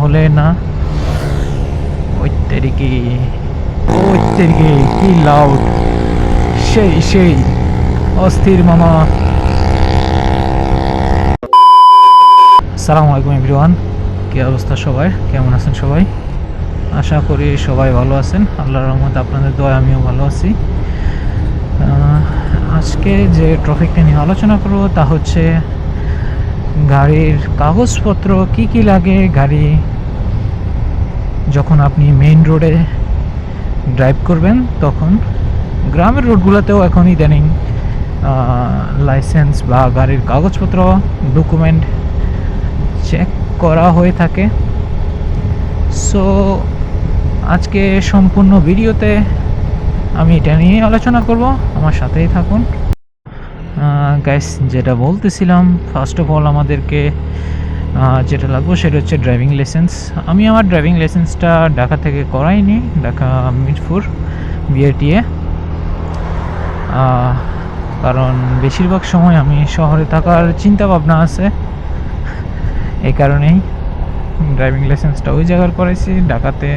হলে না? ওই তেরিকি ওই তেরিকি, কি লাউড সেই সেই, অস্থির মামা। আসসালামু আলাইকুম এভরিওয়ান কি অবস্থা সবাই? কেমন আছেন সবাই? আশা করি সবাই ভালো আছেন। আল্লাহর রহমতে আপনাদের দোয়া আমিও ভালো আছি। আজকে যে টপিকটা নিয়ে আলোচনা করব তা হচ্ছে গাড়ির কাগজপত্র, কি কি লাগে গাড়ি? যখন আপনি মেইন রোডে ড্রাইভ করবেন, তখন গ্রামের রোডগুলোতেও এখন ইদানিং লাইসেন্স বা গাড়ির কাগজপত্র ডকুমেন্ট চেক করা হয়ে থাকে। সো আজকে সম্পূর্ণ ভিডিওতে আমি এটা নিয়ে আলোচনা করব। আমার সাথেই থাকুন। গাইস যেটা বলতেছিলাম ফার্স্ট অফ অল আমাদেরকে যেটা লাগবে সেটা হচ্ছে ড্রাইভিং লাইসেন্স আমি আমার ড্রাইভিং লাইসেন্সটা ঢাকা থেকে করাইনি, ঢাকা মিরপুর বিআরটিএ কারণ বেশিরভাগ সময় আমি শহরে থাকার চিন্তা ভাবনা আছে, এই কারণেই ড্রাইভিং লাইসেন্সটা ওই জায়গার করেছি ঢাকাতে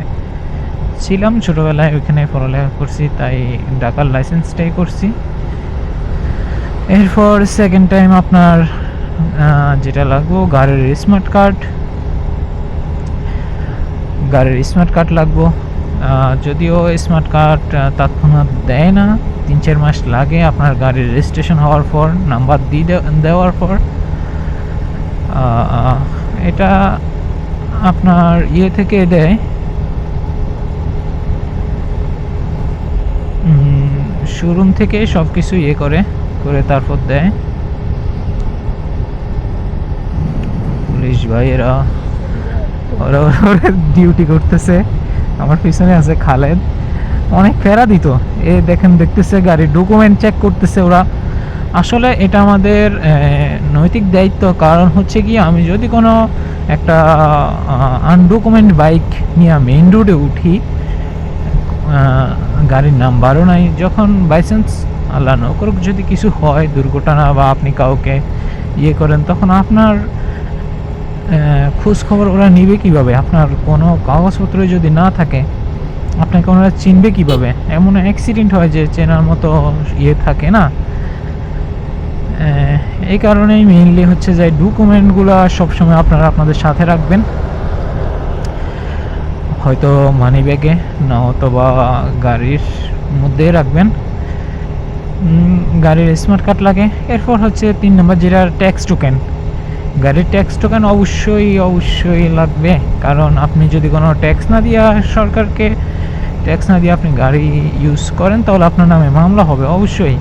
ছিলাম ছোটোবেলায়, ওইখানে পড়ালেখা করছি, তাই ঢাকার লাইসেন্সটাই করছি। এরপর সেকেন্ড টাইম আপনার যেটা লাগবো, গাড়ির স্মার্ট কার্ড গাড়ির স্মার্ট কার্ড লাগবো। যদিও স্মার্ট কার্ড তৎক্ষণাৎ দেয় না। তিন, চার মাস লাগে আপনার গাড়ির রেজিস্ট্রেশন হওয়ার পর নাম্বার দিয়ে দেওয়ার পর। এটা আপনার ইয়ে থেকে দেয়। শোরুম থেকে সব কিছু ইয়ে করে। করে তারপর দেয়। পুলিশ ভাইয়েরা, ওরা ওরা ডিউটি করতেছে। আমার পিছনে আছে খালেদ। অনেক ফেরা দিত। এ দেখেন, দেখতেছে গাড়ির ডকুমেন্ট চেক করতেছে ওরা। আসলে এটা আমাদের নৈতিক দায়িত্ব। কারণ হচ্ছে কি, আমি যদি কোনো একটা আনডকুমেন্ট বাইক নিয়ে মেইন রোডে উঠি গাড়ির নাম্বারও নাই। যখন বাইচান্স আল্লাহ ন করুক, যদি কিছু হয়, দুর্ঘটনা বা আপনি কাউকে ইয়ে করেন, তখন আপনার খোঁজ খবর ওরা নিবে কীভাবে? আপনার কোনো কাগজপত্র যদি না থাকে, আপনাকে ওনারা চিনবে কীভাবে? এমন অ্যাক্সিডেন্ট হয় যে চেনার মতো ইয়ে থাকে না? এই কারণেই মেইনলি হচ্ছে যে ডকুমেন্টগুলো সবসময় আপনারা আপনাদের সাথে রাখবেন। হয়তো মানি ব্যাগে না অথবা গাড়ির মধ্যে রাখবেন। গাড়ির স্মার্ট কার্ড লাগে। এরপর হচ্ছে তিন নম্বর যেটা ট্যাক্স টোকেন গাড়ির ট্যাক্স টোকেন অবশ্যই অবশ্যই লাগবে। কারণ আপনি যদি কোনো ট্যাক্স না দিয়ে সরকারকে ট্যাক্স না দিয়ে আপনি গাড়ি ইউজ করেন, তাহলে আপনার নামে মামলা হবে, অবশ্যই।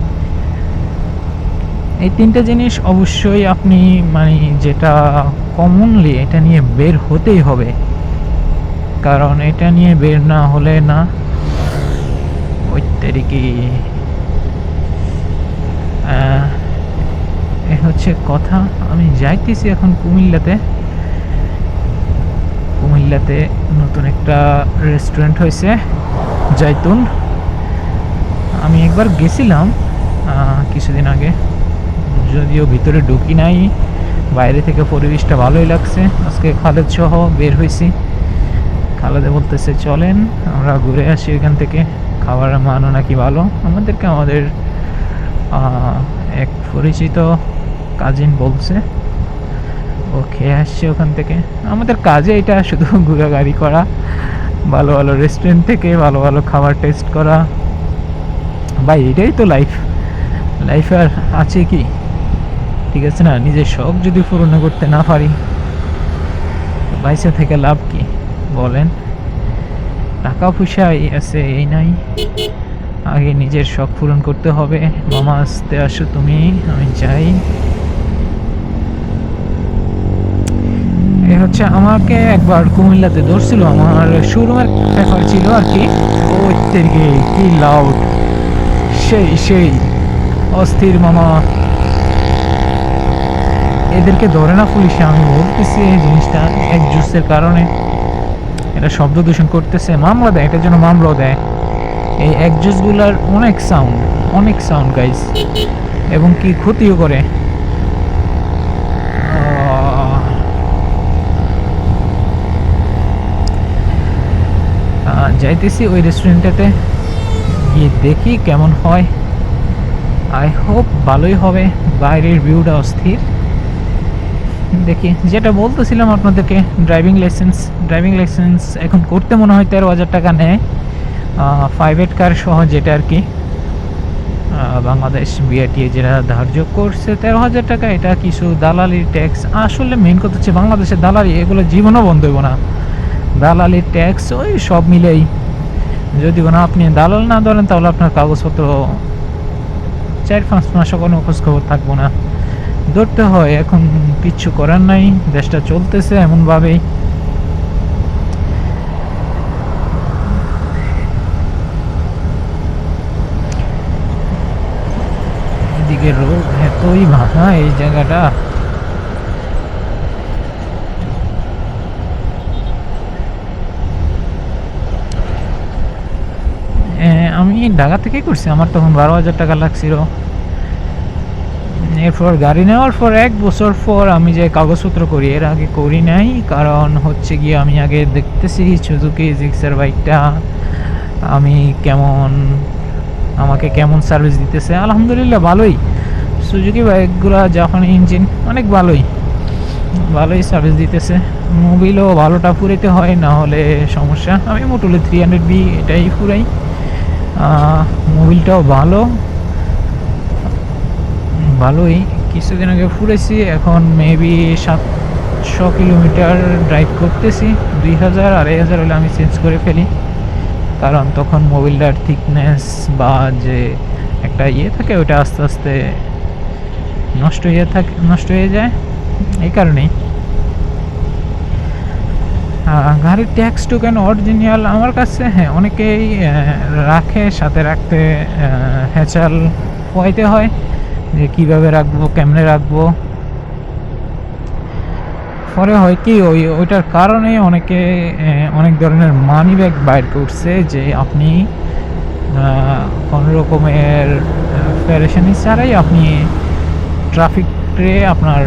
এই তিনটে জিনিস অবশ্যই আপনি মানে যেটা কমনলি এটা নিয়ে বের হতেই হবে। কারণ এটা নিয়ে বের না হলে না, ওই তারিখে এ হচ্ছে কথা। আমি যাইতেছি এখন কুমিল্লাতে। কুমিল্লাতে নতুন একটা রেস্টুরেন্ট হয়েছে জৈতুন আমি একবার গেছিলাম কিছুদিন আগে। যদিও ভিতরে ঢুকি নাই, বাইরে থেকে পরিবেশটা ভালোই লাগছে। আজকে খালেদ সহ বের হয়েছি খালেদে বলতেছে, চলেন, আমরা ঘুরে আসি এখান থেকে। খাবার মানও নাকি ভালো। আমাদেরকে আমাদের এক পরিচিত কাজিন বলছে, ও খেয়ে আসছে ওখান থেকে। আমাদের কাজে এটা শুধু ঘোরাঘুরি করা, ভালো ভালো রেস্টুরেন্ট থেকে ভালো ভালো খাবার টেস্ট করা। ভাই, এটাই তো লাইফ লাইফ আর আছে কি? ঠিক আছে না? নিজের শখ যদি পূরণ করতে না পারি বাইসে থেকে লাভ কি? বলেন। টাকা পয়সা, এই আছে, এই নাই। আগে নিজের শখ পূরণ করতে হবে। মামা, আসতে আসো তুমি, আমি যাই। এ হচ্ছে আমাকে একবার কুমিল্লাতে ধরছিল। আমার শোরুমের ব্যাপার ছিল আর কি। কি লাউড সেই সেই, অস্থির মামা। এদেরকে ধরে না পুলিশে, আমি বলতেছি এই জিনিসটা এক জুসের কারণে। এটা শব্দ দূষণ করতেছে। মামলা দেয়, এটার জন্য মামলাও দেয়। এই একজুটগুলার অনেক সাউন্ড অনেক সাউন্ড গাইস এবং কি ক্ষতিও করে। যাইতেছি ওই রেস্টুরেন্টটাতে গিয়ে দেখি কেমন হয়। আই হোপ ভালোই হবে, বাইরের ভিউটা অস্থির। দেখি, যেটা বলতেছিলাম আপনাদেরকে ড্রাইভিং লাইসেন্স ড্রাইভিং লাইসেন্স এখন করতে মনে হয় তেরো হাজার টাকা নেয়। এইট কার সহ যেটা আর কি বাংলাদেশ বিআরটিএ যেটা ধার্য করছে, তেরো হাজার টাকা, এটা কিছু দালালি ট্যাক্স আসলে মেন কথা হচ্ছে বাংলাদেশের দালালি, এগুলো জীবনও বন্ধ হইব না। দালালি ট্যাক্স ওই সব মিলেই। যদি কোনো আপনি দালাল না ধরেন, তাহলে আপনার কাগজপত্র, চার পাঁচ মাসও কোনো খোঁজ খবর থাকব না। ধরতে হয়, এখন কিচ্ছু করার নাই, দেশটা চলতেছে এমনভাবেই। এদিকে রোড এতই ভাঙা এই জায়গাটা। আমি ঢাকা থেকে করছি, আমার তখন বারো হাজার টাকা লাগছিল। এরপর গাড়ি নেওয়ার পর, এক বছর পর আমি যে কাগজপত্র করি, এর আগে করি নাই, কারণ হচ্ছে গিয়ে আমি আগে দেখতেছি সুজুকি জিক্সার বাইকটা আমি কেমন আমাকে কেমন সার্ভিস দিতেছে? আলহামদুলিল্লাহ, ভালোই। সুজুকি বাইকগুলো জাপানি ইঞ্জিন অনেক ভালোই। ভালোই সার্ভিস দিতেছে। মোবিলও ভালোটা ফুরাইতে হয়, না হলে সমস্যা। আমি মোটলে থ্রি হান্ড্রেড বি এটাই ফুরাই মোবিলটাও ভালো। ভালোই। কিছুদিন আগে ফুরেছি এখন মেবি সাতশো কিলোমিটার ড্রাইভ করতেছি। দুই হাজার, আড়াই হাজার হলে আমি চেঞ্জ করে ফেলি। কারণ তখন মোবিলটার থিকনেস বা যে একটা ইয়ে থাকে ওটা আস্তে আস্তে নষ্ট হয়ে থাকে, নষ্ট হয়ে যায়। এই কারণেই। গাড়ির ট্যাক্স টু টোকেন অরিজিনাল আমার কাছে হ্যাঁ অনেকেই রাখে, সাথে রাখতে হ্যাচাল পোয়াইতে হয় যে কীভাবে রাখব, কেমনে রাখব। পরে হয় কি, ওই, ওইটার কারণে অনেকে অনেক ধরনের মানি ব্যাগ বাইর করছে যে আপনি কোনো রকমের ফেরেশানি ছাড়াই আপনি ট্রাফিকে আপনার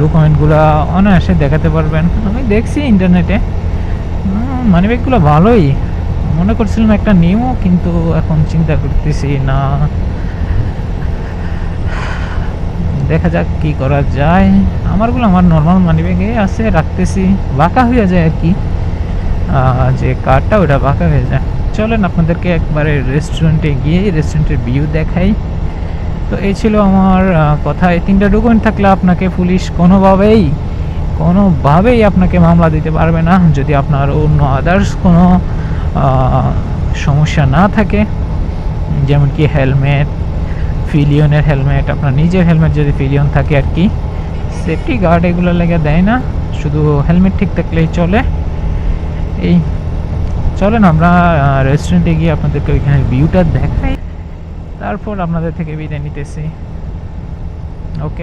ডকুমেন্টগুলো অনায়াসে দেখাতে পারবেন। আমি দেখছি ইন্টারনেটে মানি ব্যাগগুলো ভালোই। মনে করছিলাম একটা নিয়মও কিন্তু এখন চিন্তা করতেছি না। দেখা যাক কি করা যায়। আমারগুলো আমার নর্মাল মানি ব্যাগে আছে, রাখতেছি। বাঁকা হয়ে যায় আর কি। যে কারটা ওটা বাঁকা হয়ে যায়। চলেন আপনাদেরকে একবারে রেস্টুরেন্টে গিয়ে রেস্টুরেন্টের ভিউ দেখাই। তো এই ছিল আমার কথা। এই তিনটা ডকুমেন্ট থাকলে আপনাকে পুলিশ কোনোভাবেই কোনোভাবেই আপনাকে মামলা দিতে পারবে না। যদি আপনার অন্য আদার্স কোনো সমস্যা না থাকে যেমন কি হেলমেট ফিলিয়নের হেলমেট, আপনার নিজের হেলমেট যদি ফিলিয়ন থাকে আর কি সেফটি গার্ড এগুলো লেগে দেয় না, শুধু হেলমেট ঠিক থাকলেই চলে। এই, চলেন আমরা রেস্টুরেন্টে গিয়ে আপনাদেরকে ওইখানে ভিউটা দেখাই। তারপর আপনাদের থেকে বিদায় নিতেছি। ওকে